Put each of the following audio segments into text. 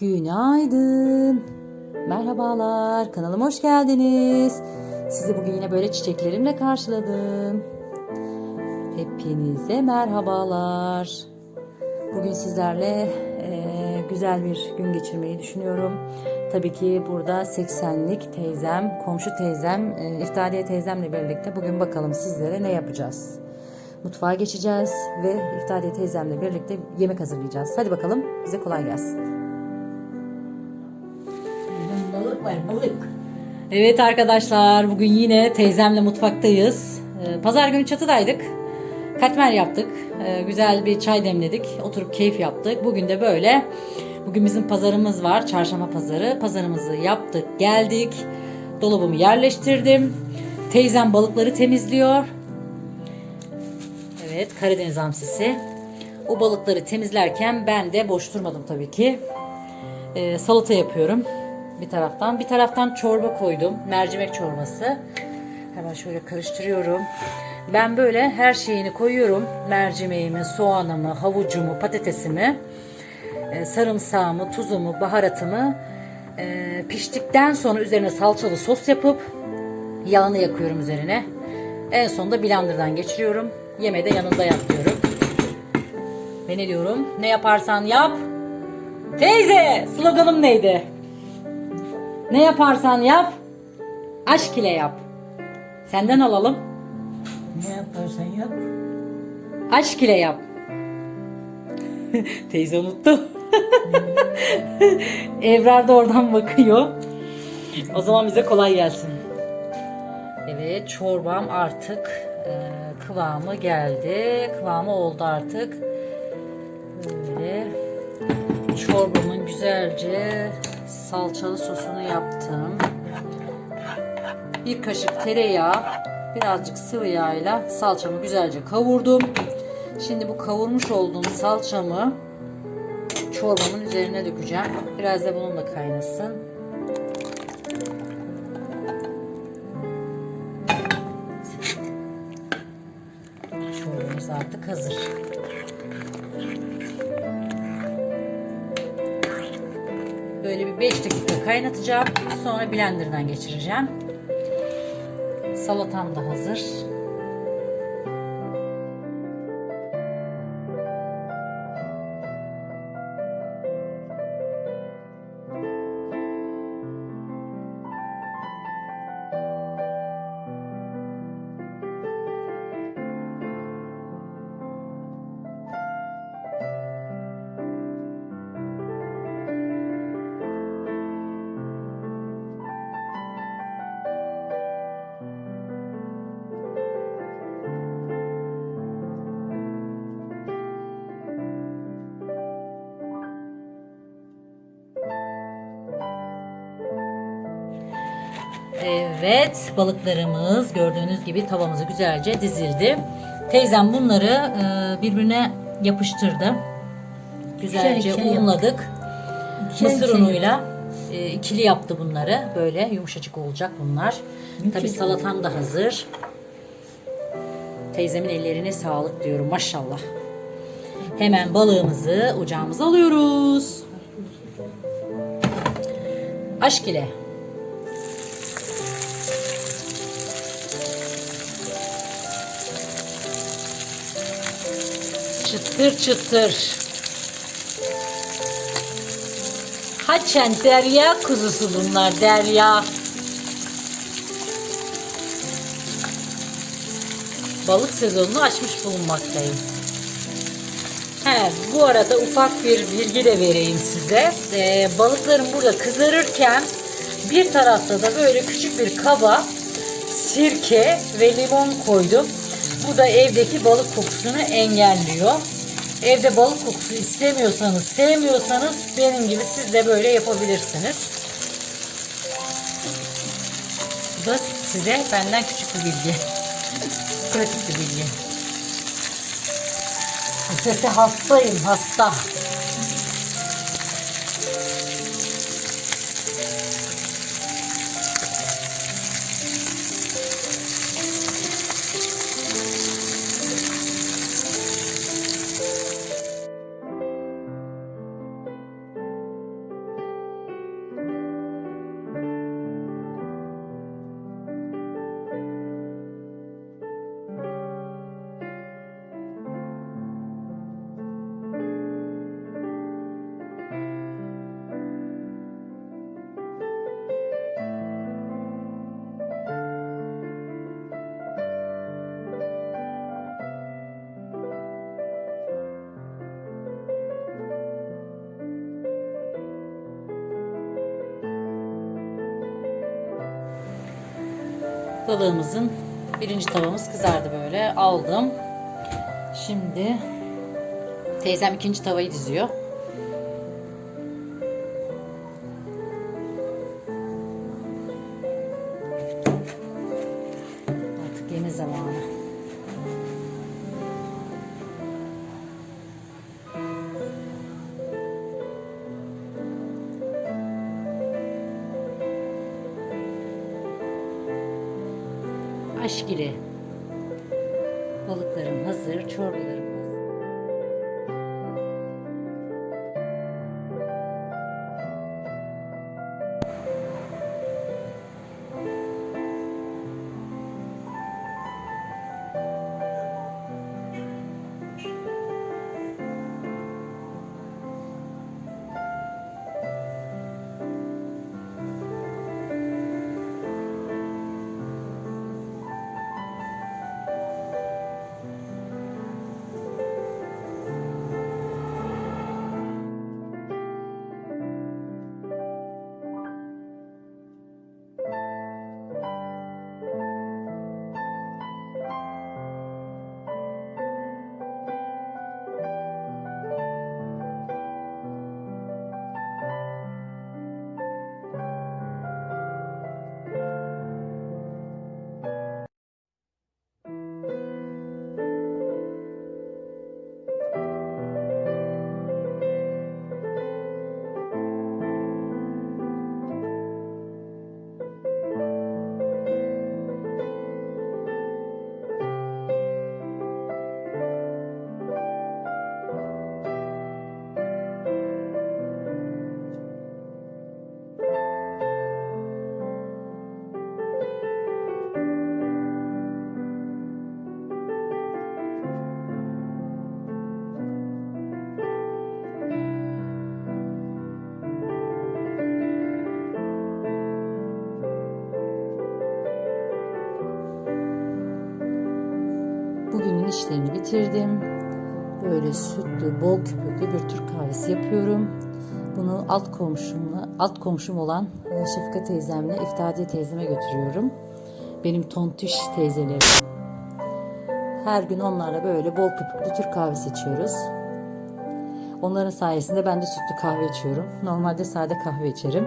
Günaydın. Merhabalar. Kanalıma hoş geldiniz. Sizi bugün yine böyle çiçeklerimle karşıladım. Hepinize merhabalar. Bugün sizlerle eee, güzel bir gün geçirmeyi düşünüyorum. Tabii ki burada 80'lik teyzem, komşu teyzem, eee İftariye teyzemle birlikte bugün bakalım sizlere ne yapacağız. Mutfağa geçeceğiz ve İftariye teyzemle birlikte yemek hazırlayacağız. Hadi bakalım bize kolay gelsin. Balık var balık. Evet arkadaşlar bugün yine teyzemle mutfaktayız. Ee, Pazar günü çatıdaydık. Katmer yaptık. Ee, Güzel bir çay demledik. Oturup keyif yaptık. Bugün de böyle. Bugün bizim pazarımız var. Çarşamba pazarı. Pazarımızı yaptık. Geldik. Dolabımı yerleştirdim. Teyzem balıkları temizliyor. Evet Karadeniz hamsisi. O balıkları temizlerken ben de boş durmadım tabii ki. Ee, salata yapıyorum bir taraftan. Bir taraftan çorba koydum. Mercimek çorbası. Hemen şöyle karıştırıyorum. Ben böyle her şeyini koyuyorum. Mercimeğimi, soğanımı, havucumu, patatesimi, e, sarımsağımı, tuzumu, baharatımı e, piştikten sonra üzerine salçalı sos yapıp yağını yakıyorum üzerine. En sonunda blenderdan geçiriyorum. Yemeği de yanında yapıyorum. Ve ne diyorum? Ne yaparsan yap. Teyze sloganım neydi? Ne yaparsan yap, aşk ile yap. Senden alalım. Ne yaparsan yap. Aşk ile yap. Teyze unuttu. Evrar da oradan bakıyor. O zaman bize kolay gelsin. Evet çorbam artık kıvamı geldi. Kıvamı oldu artık. Böyle çorbamın güzelce salçalı sosunu yaptım. Bir kaşık tereyağı, birazcık sıvı yağıyla salçamı güzelce kavurdum. Şimdi bu kavurmuş olduğum salçamı çorbamın üzerine dökeceğim. Biraz da bununla kaynasın. Artık hazır. Böyle bir 5 dakika kaynatacağım. Sonra blenderdan geçireceğim. Salatam da hazır. Evet, balıklarımız gördüğünüz gibi tavamızı güzelce dizildi. Teyzem bunları e, birbirine yapıştırdı. Güzelce ikişer unladık. İkişer Mısır unuyla e, ikili yaptı bunları. Böyle yumuşacık olacak bunlar. Tabi salatam da hazır. Teyzemin ellerine sağlık diyorum maşallah. Hemen balığımızı ocağımıza alıyoruz. Aşk ile. Çıtır çıtır. Haçen derya kuzusu bunlar derya. Balık sezonunu açmış bulunmaktayım. He, bu arada ufak bir bilgi de vereyim size. Ee, balıklarım burada kızarırken bir tarafta da böyle küçük bir kaba sirke ve limon koydum. Bu da evdeki balık kokusunu engelliyor. Evde balık kokusu istemiyorsanız, sevmiyorsanız benim gibi siz de böyle yapabilirsiniz. Bu da size benden küçük bir bilgi. Pratik bir bilgi. Sese hastayım, hasta. Balığımızın birinci tavamız kızardı böyle. Aldım. Şimdi teyzem ikinci tavayı diziyor. Aşk ile balıklarım hazır, çorbalarım Bugünün işlerini bitirdim. Böyle sütlü, bol köpüklü bir Türk kahvesi yapıyorum. Bunu alt komşumla, alt komşum olan e, Şefika teyzemle İftadiye teyzeme götürüyorum. Benim tontiş teyzelerim. Her gün onlarla böyle bol köpüklü Türk kahvesi içiyoruz. Onların sayesinde ben de sütlü kahve içiyorum. Normalde sade kahve içerim.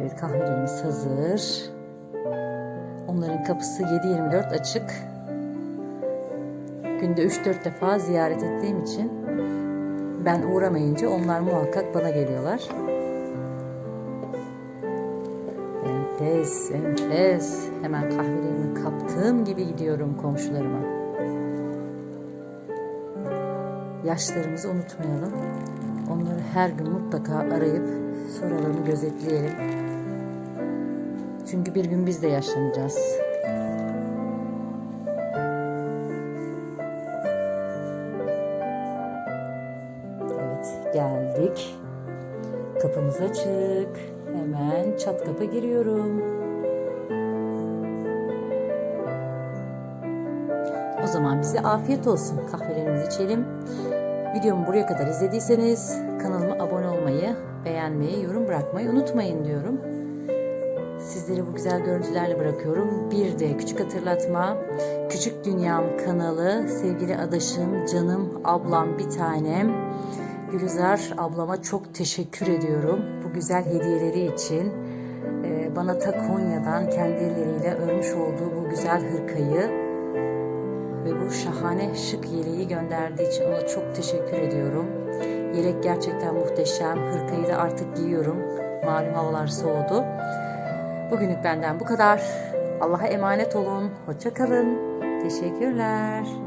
Evet kahvelerimiz hazır. Onların kapısı 7-24 açık. Günde 3-4 defa ziyaret ettiğim için ben uğramayınca onlar muhakkak bana geliyorlar. Enfes, enfes. Hemen kahvelerimi kaptığım gibi gidiyorum komşularıma. Yaşlarımızı unutmayalım. Onları her gün mutlaka arayıp soralım, gözetleyelim. Çünkü bir gün biz de yaşlanacağız. Kapımız açık. Hemen çat kapı giriyorum. O zaman bize afiyet olsun. Kahvelerimizi içelim. Videomu buraya kadar izlediyseniz kanalıma abone olmayı, beğenmeyi, yorum bırakmayı unutmayın diyorum. Sizleri bu güzel görüntülerle bırakıyorum. Bir de küçük hatırlatma. Küçük Dünyam kanalı sevgili adaşım, canım, ablam bir tanem. Gülizar ablama çok teşekkür ediyorum. Bu güzel hediyeleri için. Ee, Bana ta Konya'dan kendi elleriyle örmüş olduğu bu güzel hırkayı ve bu şahane şık yeleği gönderdiği için ona çok teşekkür ediyorum. Yelek gerçekten muhteşem. Hırkayı da artık giyiyorum. Malum havalar soğudu. Bugünlük benden bu kadar. Allah'a emanet olun. Hoşça kalın. Teşekkürler.